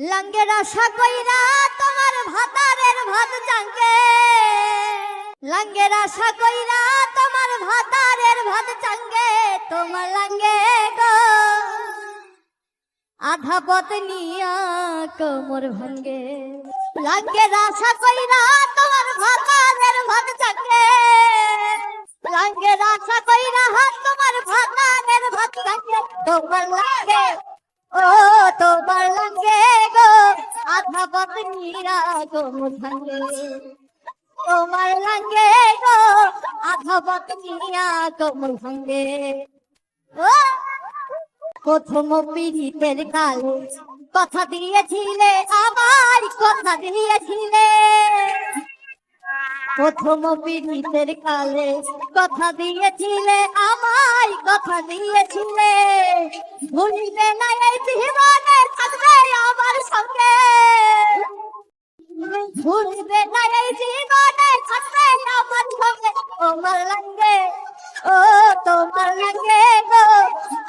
লাঙ্গের আশা কইরা তোমার ভাতারের ভাত জাঙ্গে লাঙ্গের আশা কইরা তোমার ভাতারের ভাত জাঙ্গে তোমার লাঙ্গে গো। আধা পথ নিয়া কোমর ভাঙ্গে। লাঙ্গের আশা কইরা তোমার ভাতারের ভাত জাঙ্গে লাঙ্গের আশা কইরা তোমার ভাতারের ভাত জাঙ্গে তোমার লাগে ও গো তোমার লাগে গো আধা পত্নীরা গো ভাঙ্গে ও, প্রথম পীড়িতের কালে কথা দিয়েছিলে, আবার কথা দিয়েছিলে। প্রথম পীড়িতের কালে কথা দিয়েছিলে আমায় কথা দিয়েছিলে। ভুলিবে না এই জীবনে থাকবে আমার সঙ্গে। ভুলিবে না এই জীবনে থাকবে আমার সঙ্গে তোমার লাগে ও তোমার লাগে গো,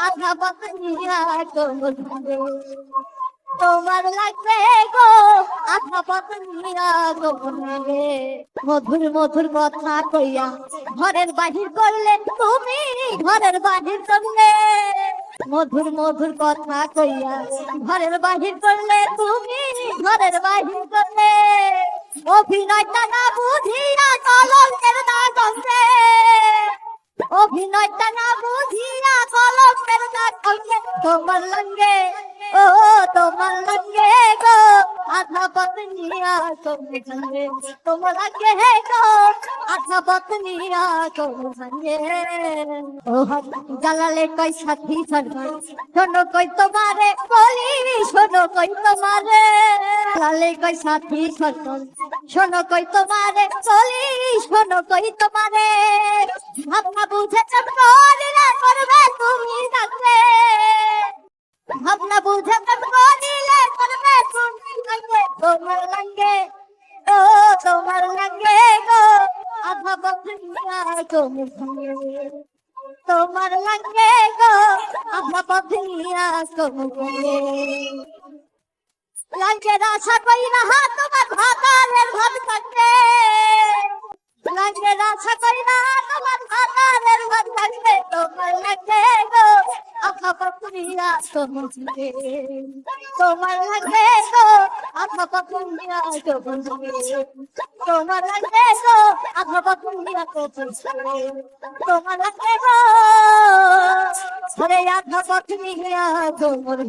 আধা বাকিয়া তোমার সঙ্গে তোমার লাগবে গো, আধা পাতনিয়া গো মনে মধুর মধুর কথা কইয়া ঘরের বাহির করলে তুমি, ঘরের বাহির করলে। মধুর মধুর কথা কইয়া ঘরের বাহির করলে তুমি, ঘরের বাহির করলে। অভিনয়টা না বুঝিয়া কলঙ্কের না গন্ধে অভিনয়টা না বুঝিয়া কলঙ্কের না গন্ধে তোমার লঙ্গে ও তোমার লঙ্গে গো আধা পত্নিয়া তুমি সঙ্গে তোমার লঙ্গে গো আধা পত্নিয়া তুমি সঙ্গে ও জ্বালালে কই সাথী সরকার শোনো কই তোমারে বলি শোনো কই তোমারে জ্বালালে কই সাথী সরকার শোনো কই তোমারে, বলি, শোনো কই তোমারে। ভাবনা বুঝে করবে তুমি থাকবে ভাবনা বুঝে করিলে করবে তুমি থাকবে তোমার লঙ্গে, ও তোমার লঙ্গে গো, আধা বন্ধুরা তুমি তোমার লঙ্গে গো, আধা বন্ধুরা তুমি লঙ্গের আশা কই না? তোমার ভাতারের ভাত থাকবে। লাগবে আশা করি না? তোমার ভাতারের ভাত থাকবে। তোমার লাগবে গো আখা পকুরিয়া সঙ্গে তোমার লাগবে গো আখা পকুরিয়া সঙ্গে তোমার লাগবে গো আখা পকুরিয়া সঙ্গে তোমার লাগবে গো সরে আখা পকুরিয়া তোমার